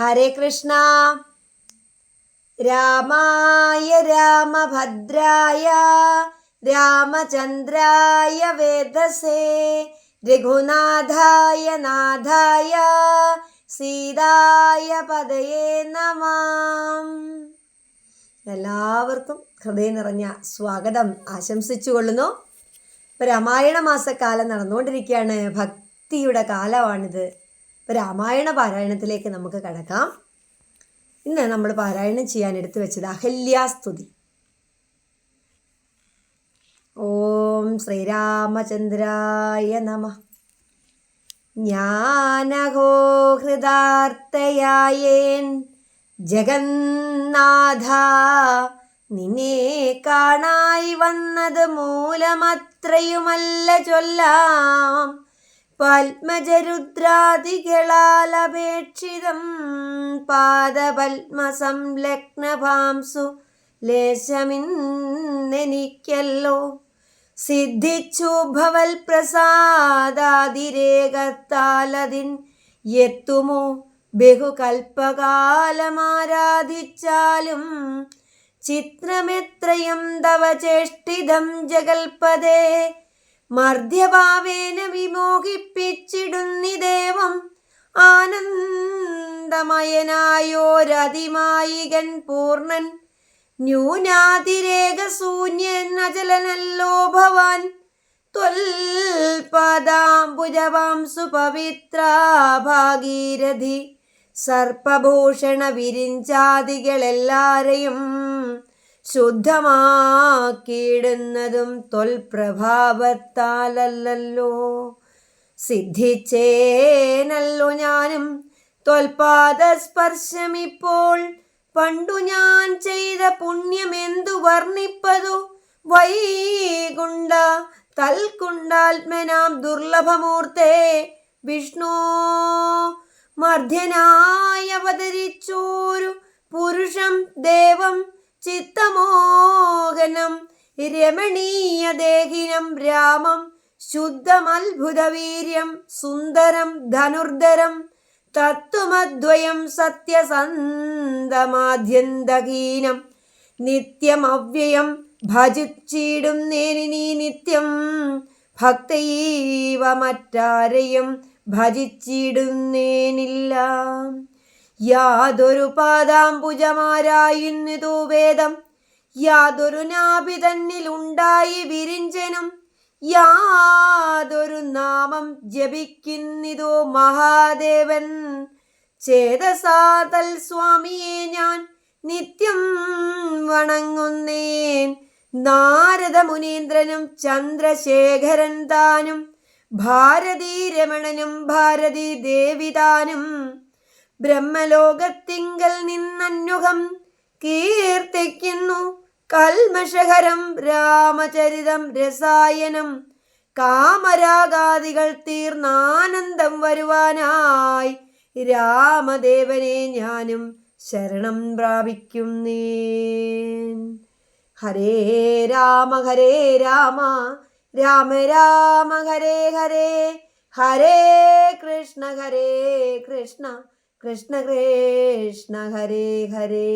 ഹരേ കൃഷ്ണ. രാമായ രാമഭദ്രായ രാമചന്ദ്രായ വേദസേ രഘുനാഥായ നാഥായ സീതായ പദയേ നമാം. എല്ലാവർക്കും ഹൃദയം നിറഞ്ഞ സ്വാഗതം ആശംസിച്ചുകൊള്ളുന്നു. കൊള്ളുന്നു രാമായണ മാസക്കാലം നടന്നുകൊണ്ടിരിക്കുകയാണ്. ഭക്തിയുടെ കാലമാണിത്. രാമായണ പാരായണത്തിലേക്ക് നമുക്ക് കടക്കാം. ഇന്ന് നമ്മൾ പാരായണം ചെയ്യാൻ എടുത്തു വെച്ചത് അഹല്യാസ്തുതി. ഓം ശ്രീരാമചന്ദ്രായ നമ. ജ്ഞാനഹോ ഹൃദാർത്ഥയായേൻ ജഗന്നാഥ. നിന്നെ കാണായി വന്നത് മൂലമത്രയുമല്ല ചൊല്ലാം. പത്മജരുദ്രാദികളാലപേക്ഷിതം പാദപത്മസംലഗ്നഭാംസു ലേശമിന്നെനിക്കല്ലോ. സിദ്ധിച്ചു ഭവൽ പ്രസാദാതിരേകത്താലതിൻ എത്തുമോ? ബഹുകൽപ്പകാലമാരാധിച്ചാലും ചിത്രമെത്രയും തവ ചേഷ്ടിതം ജഗൽപദേ മർദ്യഭാവേന വിമോഹിപ്പിച്ചിടുന്നിദേവം. ആനന്ദമയനായോരതിമായികൻ പൂർണൻ ന്യൂനാതിരേകശൂന്യൻ അചലനല്ലോ ഭവാൻ. ത്വൽപദാംബുജവാംസു പവിത്ര ഭാഗീരഥി സർപ്പഭൂഷണ വിരിഞ്ചാദികളെല്ലാരെയും ശുദ്ധമാക്കിയിടുന്നതും തൊൽപ്രഭാവത്താലല്ലോ സിദ്ധിച്ചേനല്ലോ ഞാനും. തൊൽപാദസ്പർശമിപ്പോൾ പണ്ടു ഞാൻ ചെയ്ത പുണ്യമെന്തു വർണിപ്പതു? വൈകുണ്ട തൽക്കുണ്ടാത്മനാം ദുർലഭമൂർത്തേ വിഷ്ണു. മർദ്ധ്യനായവതരിച്ചോരു പുരുഷം ദേവം ചിത്തമോഹനം രമണീയ ദേഹിനം രാമം ശുദ്ധമത്ഭുതവീര്യം സുന്ദരം ധനുർധരം തത്വമദ്വയം സത്യസന്ധമാദ്യന്തഹീനം നിത്യമവ്യയം ഭജിച്ചിടും നേരിനീ നിത്യം ഭക്തൈവ മറ്റാരെയും ഭജിച്ചിടുന്നേനില്ല. യാതൊരു പാദാംബുജമാരായിന്നിതു വേദം. യാതൊരു നാഭി തന്നിലുണ്ടായി വിരിഞ്ചനും. യാതൊരു നാമം ജപിക്കുന്നിതോ മഹാദേവൻ. ചേതസാതൽ സ്വാമിയെ ഞാൻ നിത്യം വണങ്ങുന്നേൻ. നാരദ മുനീന്ദ്രനും ചന്ദ്രശേഖരൻ താനും. ഭാരതീ രമണനും ഭാരതീ ദേവിതാനും ബ്രഹ്മലോകത്തിങ്കൽ നിന്നന്യുഹം കീർത്തിക്കുന്നു കൽമഷഹരം രാമചരിതം രസായനം. കാമരാഗാദികൾ തീർന്നാനന്ദം വരുവാനായി രാമദേവനെ ഞാനും ശരണം പ്രാപിക്കുന്നേ ഹരേ രാമ ഹരേ രാമ രാമ രാമ ഹരേ ഹരേ ഹരേ കൃഷ്ണ ഹരേ കൃഷ്ണ. കൃഷ്ണ കൃഷ്ണ ഹരേ ഹരേ.